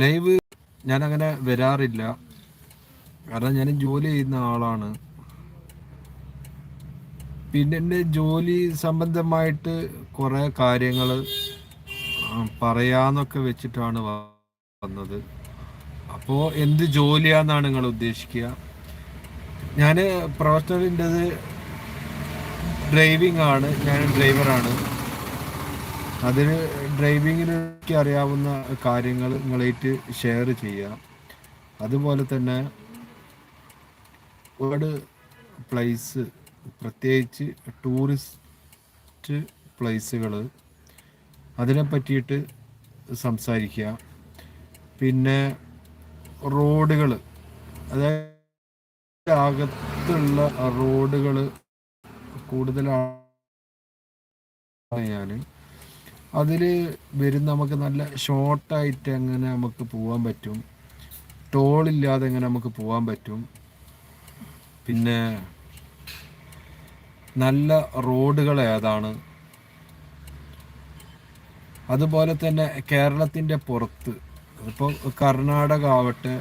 Live ഞാൻ അങ്ങനെ വരാറില്ല. കാരണം ഞാൻ ജോലി ചെയ്യുന്ന ആളാണ്. പിന്നെ എന്റെ ജോലി സംബന്ധമായിട്ട് കുറേ കാര്യങ്ങൾ പറയാന്നൊക്കെ വെച്ചിട്ടാണ് വന്നത്. അപ്പോൾ എന്ത് ജോലിയാന്നാണ് നിങ്ങൾ ഉദ്ദേശിക്കുക ഞാൻ പ്രൊഫഷണലിന്റെത് ഡ്രൈവിംഗ് ആണ്. ഞാൻ ഡ്രൈവറാണ് അതിന് ഡ്രൈവിങ്ങിന് അറിയാവുന്ന കാര്യങ്ങൾ നിങ്ങളായിട്ട് ഷെയർ ചെയ്യാം അതുപോലെ തന്നെ ഒരുപാട് പ്ലേസ് പ്രത്യേകിച്ച് ടൂറിസ്റ്റ് പ്ലേസുകൾ അതിനെ പറ്റിയിട്ട് സംസാരിക്കുക. പിന്നെ റോഡുകൾ അതായത് അകത്തുള്ള റോഡുകൾ കൂടുതലാണ് ഞാൻ അതിൽ വരുന്ന നമുക്ക് നല്ല ഷോർട്ടായിട്ട് എങ്ങനെ നമുക്ക് പോകാൻ പറ്റും? ടോളില്ലാതെ എങ്ങനെ നമുക്ക് പോകാൻ പറ്റും? പിന്നെ നല്ല റോഡുകൾ ഏതാണ്? അതുപോലെ തന്നെ കേരളത്തിന്റെ പുറത്ത് ഇപ്പോൾ കർണാടക ആവട്ടെ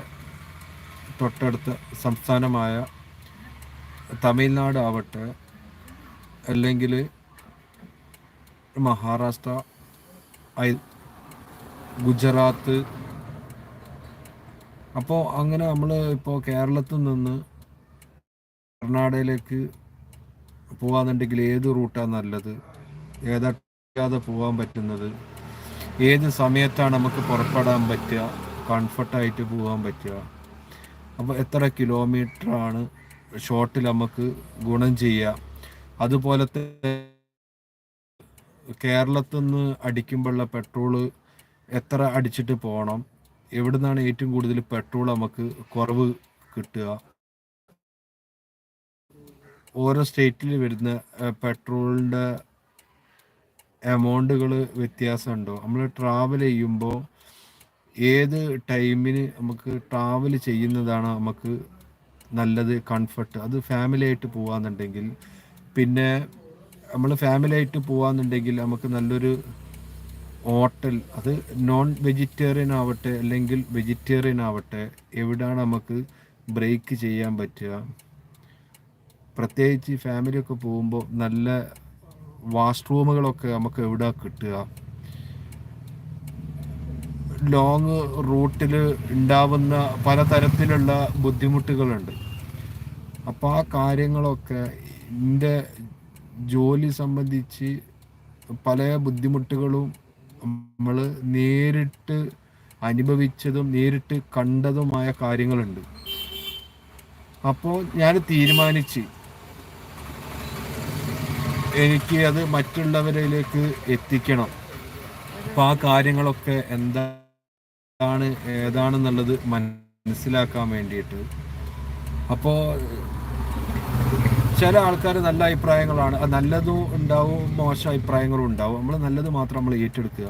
തൊട്ടടുത്ത സംസ്ഥാനമായ തമിഴ്നാട് ആവട്ടെ അല്ലെങ്കിൽ മഹാരാഷ്ട്ര ഗുജറാത്ത്. അപ്പോൾ അങ്ങനെ നമ്മൾ ഇപ്പോൾ കേരളത്തിൽ നിന്ന് കർണാടകയിലേക്ക് പോകാന്നുണ്ടെങ്കിൽ ഏത് റൂട്ടാണ് നല്ലത്? ഏതാതെ പോകാൻ പറ്റുന്നത്? ഏത് സമയത്താണ് നമുക്ക് പുറപ്പെടാൻ പറ്റുക? കംഫർട്ടായിട്ട് പോകാൻ പറ്റുക? അപ്പോൾ എത്ര കിലോമീറ്റർ ആണ് ഷോർട്ടിൽ നമുക്ക് ഗുണം ചെയ്യുക അതുപോലത്തെ കേരളത്തിൽ നിന്ന് അടിക്കുമ്പോഴുള്ള പെട്രോൾ എത്ര അടിച്ചിട്ട് പോകണം എവിടെ നിന്നാണ് ഏറ്റവും കൂടുതൽ പെട്രോൾ നമുക്ക് കുറവ് കിട്ടുക? ഓരോ സ്റ്റേറ്റിൽ വരുന്ന പെട്രോളിന്റെ എമൗണ്ടുകൾ വ്യത്യാസമുണ്ടോ? നമ്മൾ ട്രാവൽ ചെയ്യുമ്പോൾ ഏത് ടൈമിന് നമുക്ക് ട്രാവൽ ചെയ്യുന്നതാണ് നമുക്ക് നല്ലത് കംഫർട്ട് അത് ഫാമിലി ആയിട്ട് പോകാന്നുണ്ടെങ്കിൽ പിന്നെ നമ്മൾ ഫാമിലി ആയിട്ട് പോകാന്നുണ്ടെങ്കിൽ നമുക്ക് നല്ലൊരു ഹോട്ടൽ അത് നോൺ വെജിറ്റേറിയൻ ആവട്ടെ അല്ലെങ്കിൽ വെജിറ്റേറിയൻ ആവട്ടെ എവിടെയാണ് നമുക്ക് ബ്രേക്ക് ചെയ്യാൻ പറ്റുക? പ്രത്യേകിച്ച് ഫാമിലിയൊക്കെ പോകുമ്പോൾ നല്ല വാഷ്റൂമുകളൊക്കെ നമുക്ക് എവിടെ കിട്ടുക? ലോങ് റൂട്ടിൽ ഉണ്ടാവുന്ന പലതരത്തിലുള്ള ബുദ്ധിമുട്ടുകളുണ്ട്. അപ്പോൾ ആ കാര്യങ്ങളൊക്കെ എന്റെ ജോലി സംബന്ധിച്ച് പല ബുദ്ധിമുട്ടുകളും നമ്മൾ നേരിട്ട് അനുഭവിച്ചതും നേരിട്ട് കണ്ടതുമായ കാര്യങ്ങളുണ്ട്. അപ്പോൾ ഞാൻ തീരുമാനിച്ച് എനിക്ക് അത് മറ്റുള്ളവരിലേക്ക് എത്തിക്കണം. അപ്പോൾ ആ കാര്യങ്ങളൊക്കെ എന്താണ് ഏതാണെന്നുള്ളത് മനസ്സിലാക്കാൻ വേണ്ടിയിട്ട്. അപ്പോൾ ചില ആൾക്കാർ നല്ല അഭിപ്രായങ്ങളാണ്. നല്ലതും ഉണ്ടാവും മോശം അഭിപ്രായങ്ങളും ഉണ്ടാവും. നമ്മൾ നല്ലത് മാത്രം നമ്മൾ ഏറ്റെടുക്കുക.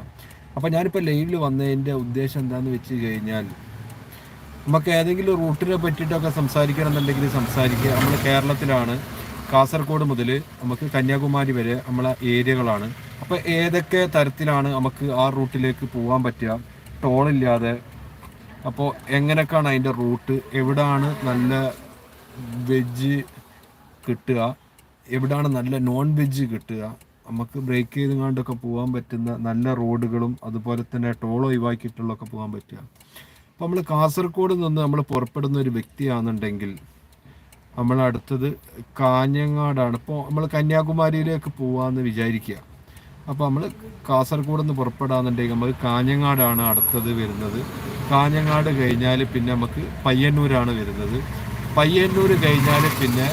അപ്പോൾ ഞാനിപ്പോൾ ലൈവിൽ വന്നതിന്റെ ഉദ്ദേശം എന്താണെന്ന് വെച്ച് കഴിഞ്ഞാൽ നമുക്ക് ഏതെങ്കിലും റൂട്ടിനെ പറ്റിയിട്ടൊക്കെ സംസാരിക്കണം എന്നുണ്ടെങ്കിൽ സംസാരിക്കുക. നമ്മൾ കേരളത്തിലാണ്. കാസർഗോഡ് മുതൽ നമുക്ക് കന്യാകുമാരി വരെ നമ്മളെ ഏരിയകളാണ്. അപ്പോൾ ഏതൊക്കെ തരത്തിലാണ് നമുക്ക് ആ റൂട്ടിലേക്ക് പോകാൻ പറ്റുക? ടോളില്ലാതെ അപ്പോൾ എങ്ങനെയൊക്കെയാണ് അതിന്റെ റൂട്ട്? എവിടാണ് നല്ല വെജ് കിട്ടുക. എവിടാണ് നല്ല നോൺ വെജ് കിട്ടുക. നമുക്ക് ബ്രേക്ക് ചെയ്തുകൊണ്ടൊക്കെ പോകാൻ പറ്റുന്ന നല്ല റോഡുകളും അതുപോലെ തന്നെ ടോൾ ഒഴിവാക്കിയിട്ടുള്ളൊക്കെ പോകാൻ പറ്റുക. അപ്പോൾ നമ്മൾ കാസർഗോഡ് നിന്ന് നമ്മൾ പുറപ്പെടുന്ന ഒരു വ്യക്തിയാണെന്നുണ്ടെങ്കിൽ നമ്മൾ അടുത്തത് കാഞ്ഞങ്ങാടാണ്. ഇപ്പോൾ നമ്മൾ കന്യാകുമാരിയിലേക്ക് പോവാന്ന് വിചാരിക്കുക. അപ്പോൾ നമ്മൾ കാസർഗോഡ് നിന്ന് പുറപ്പെടാന്നുണ്ടെങ്കിൽ നമുക്ക് കാഞ്ഞങ്ങാടാണ് അടുത്തത് വരുന്നത്. കാഞ്ഞങ്ങാട് കഴിഞ്ഞാൽ പിന്നെ നമുക്ക് പയ്യന്നൂരാണ് വരുന്നത്. പയ്യന്നൂർ കഴിഞ്ഞാൽ പിന്നെ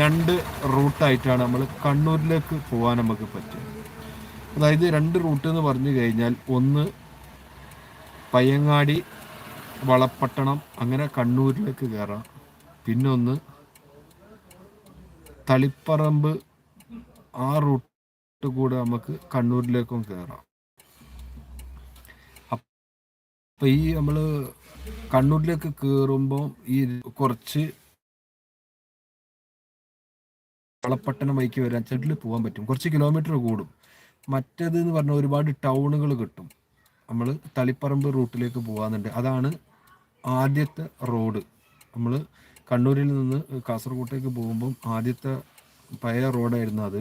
രണ്ട് റൂട്ടായിട്ടാണ് നമ്മൾ കണ്ണൂരിലേക്ക് പോകാൻ നമുക്ക് പറ്റുക. അതായത് രണ്ട് റൂട്ട് എന്ന് പറഞ്ഞു കഴിഞ്ഞാൽ ഒന്ന് പയ്യങ്ങാടി വളപ്പട്ടണം അങ്ങനെ കണ്ണൂരിലേക്ക് കയറാം. പിന്നെ ഒന്ന് തളിപ്പറമ്പ് ആ റൂട്ട് കൂടെ നമുക്ക് കണ്ണൂരിലേക്കും കയറാം. അപ്പം ഈ നമ്മൾ കണ്ണൂരിലേക്ക് കയറുമ്പോൾ ഈ കുറച്ച് വളപ്പട്ടണം വൈക്ക് വരാൻ ചെടിൽ പോകാൻ പറ്റും. കുറച്ച് കിലോമീറ്റർ കൂടും. മറ്റേത് എന്ന് പറഞ്ഞാൽ ഒരുപാട് ടൗണുകൾ കിട്ടും. നമ്മൾ തളിപ്പറമ്പ് റൂട്ടിലേക്ക് പോകാന്നുണ്ട് അതാണ് ആദ്യത്തെ റോഡ് നമ്മൾ കണ്ണൂരിൽ നിന്ന് കാസർഗോട്ടേക്ക് പോകുമ്പം ആദ്യത്തെ പഴയ റോഡായിരുന്നു അത്.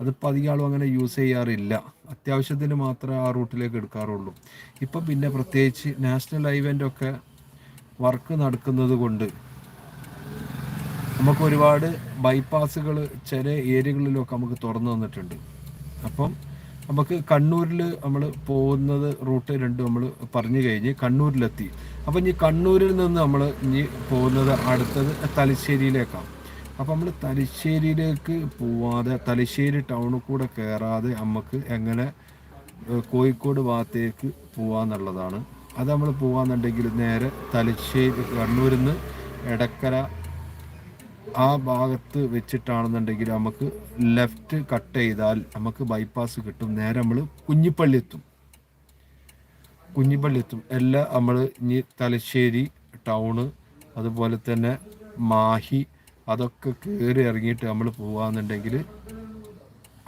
അതിപ്പോൾ അധികം അങ്ങനെ യൂസ് ചെയ്യാറില്ല. അത്യാവശ്യത്തിന് മാത്രമേ ആ റൂട്ടിലേക്ക് എടുക്കാറുള്ളൂ. ഇപ്പം പിന്നെ പ്രത്യേകിച്ച് നാഷണൽ ഹൈവേന്റെ ഒക്കെ വർക്ക് നടക്കുന്നത് കൊണ്ട് നമുക്ക് ഒരുപാട് ബൈപ്പാസുകൾ ചില ഏരിയകളിലൊക്കെ നമുക്ക് തുറന്നു തന്നിട്ടുണ്ട്. അപ്പം നമുക്ക് കണ്ണൂരിൽ നമ്മൾ പോകുന്നത് റൂട്ട് രണ്ട് നമ്മൾ പറഞ്ഞു കഴിഞ്ഞ് കണ്ണൂരിലെത്തി. അപ്പം ഇനി കണ്ണൂരിൽ നിന്ന് നമ്മൾ ഇനി പോകുന്നത് അടുത്തത് തലശ്ശേരിയിലേക്കാണ് അപ്പം നമ്മൾ തലശ്ശേരിയിലേക്ക് പോവാതെ തലശ്ശേരി ടൗണിൽ കൂടെ കയറാതെ നമുക്ക് എങ്ങനെ കോഴിക്കോട് ഭാഗത്തേക്ക് പോവാന്നുള്ളതാണ്. അത് നമ്മൾ പോവാന്നുണ്ടെങ്കിൽ നേരെ തലശ്ശേരി കണ്ണൂരിൽ നിന്ന് എടക്കര ആ ഭാഗത്ത് വെച്ചിട്ടാണെന്നുണ്ടെങ്കിൽ നമുക്ക് ലെഫ്റ്റ് കട്ട് ചെയ്താൽ നമുക്ക് ബൈപ്പാസ് കിട്ടും. നേരെ നമ്മൾ കുഞ്ഞിപ്പള്ളി എത്തും. കുഞ്ഞിപ്പള്ളി എത്തും. എല്ലാം നമ്മൾ ഇനി തലശ്ശേരി ടൗണ് അതുപോലെ തന്നെ മാഹി അതൊക്കെ കയറി ഇറങ്ങിയിട്ട് നമ്മൾ പോവാന്നുണ്ടെങ്കിൽ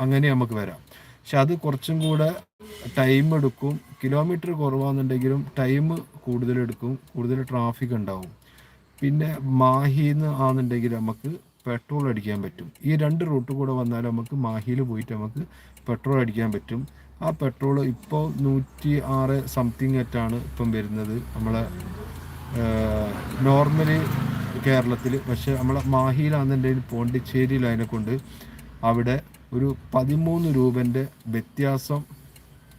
അങ്ങനെ നമുക്ക് വരാം. പക്ഷെ അത് കുറച്ചും കൂടെ ടൈം എടുക്കും. കിലോമീറ്റർ കുറവാണെന്നുണ്ടെങ്കിലും ടൈം കൂടുതലെടുക്കും കൂടുതൽ ട്രാഫിക് ഉണ്ടാവും. പിന്നെ മാഹിന്ന് ആണെന്നുണ്ടെങ്കിൽ നമുക്ക് പെട്രോൾ അടിക്കാൻ പറ്റും. ഈ രണ്ട് റൂട്ട് കൂടെ വന്നാൽ നമുക്ക് മാഹിയിൽ പോയിട്ട് നമുക്ക് പെട്രോൾ അടിക്കാൻ പറ്റും. ആ പെട്രോൾ ഇപ്പോൾ നൂറ്റി ആറ് സംതിങ് ആയിട്ടാണ് ഇപ്പം വരുന്നത് നമ്മളെ നോർമലി കേരളത്തിൽ. പക്ഷെ നമ്മളെ മാഹിയിലാണെന്നുണ്ടെങ്കിൽ പോണ്ടിച്ചേരിയിൽ അതിനെ കൊണ്ട് അവിടെ ഒരു പതിമൂന്ന് രൂപന്റെ വ്യത്യാസം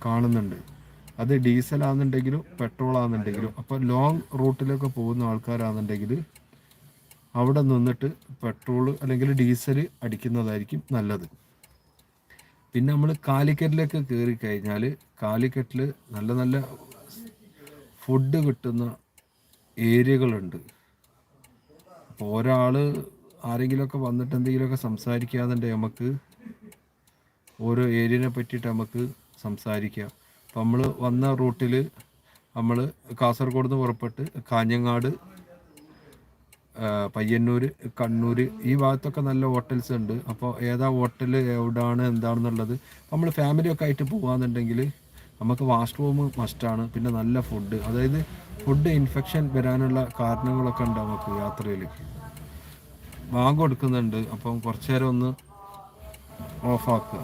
കാണുന്നുണ്ട്. അത് ഡീസൽ ആണെന്നുണ്ടെങ്കിലും പെട്രോൾ ആണെന്നുണ്ടെങ്കിലും അപ്പോൾ ലോങ് റൂട്ടിലൊക്കെ പോകുന്ന ആൾക്കാരാണെന്നുണ്ടെങ്കിൽ അവിടെ നിന്നിട്ട് പെട്രോൾ അല്ലെങ്കിൽ ഡീസൽ അടിക്കുന്നതായിരിക്കും നല്ലത്. പിന്നെ നമ്മൾ കാലിക്കറ്റിലേക്ക് കയറി കഴിഞ്ഞാൽ കാലിക്കറ്റിൽ നല്ല നല്ല ഫുഡ് കിട്ടുന്ന ഏരിയകളുണ്ട്. അപ്പോൾ ഒരാൾ ആരെങ്കിലുമൊക്കെ വന്നിട്ട് എന്തെങ്കിലുമൊക്കെ സംസാരിക്കാതെ നമുക്ക് ഓരോ ഏരിയനെ പറ്റിയിട്ട് നമുക്ക് സംസാരിക്കാം. നമ്മൾ വന്ന റൂട്ടിൽ നമ്മൾ കാസർഗോഡ് നിന്ന് പുറപ്പെട്ട് കാഞ്ഞങ്ങാട് പയ്യന്നൂർ കണ്ണൂർ ഈ ഭാഗത്തൊക്കെ നല്ല ഹോട്ടൽസ് ഉണ്ട്. അപ്പോൾ ഏതാ ഹോട്ടൽ എവിടാണ് എന്താണെന്നുള്ളത് നമ്മൾ ഫാമിലി ഒക്കെ ആയിട്ട് പോകാന്നുണ്ടെങ്കിൽ നമുക്ക് വാഷ്റൂം മസ്റ്റാണ് പിന്നെ നല്ല ഫുഡ് അതായത് ഫുഡ് ഇൻഫെക്ഷൻ വരാനുള്ള കാരണങ്ങളൊക്കെ ഉണ്ട് നമുക്ക് യാത്രയിൽ ബാങ്ക് കൊടുക്കുന്നുണ്ട്. അപ്പം കുറച്ചു നേരം ഒന്ന് ഓഫാക്കുക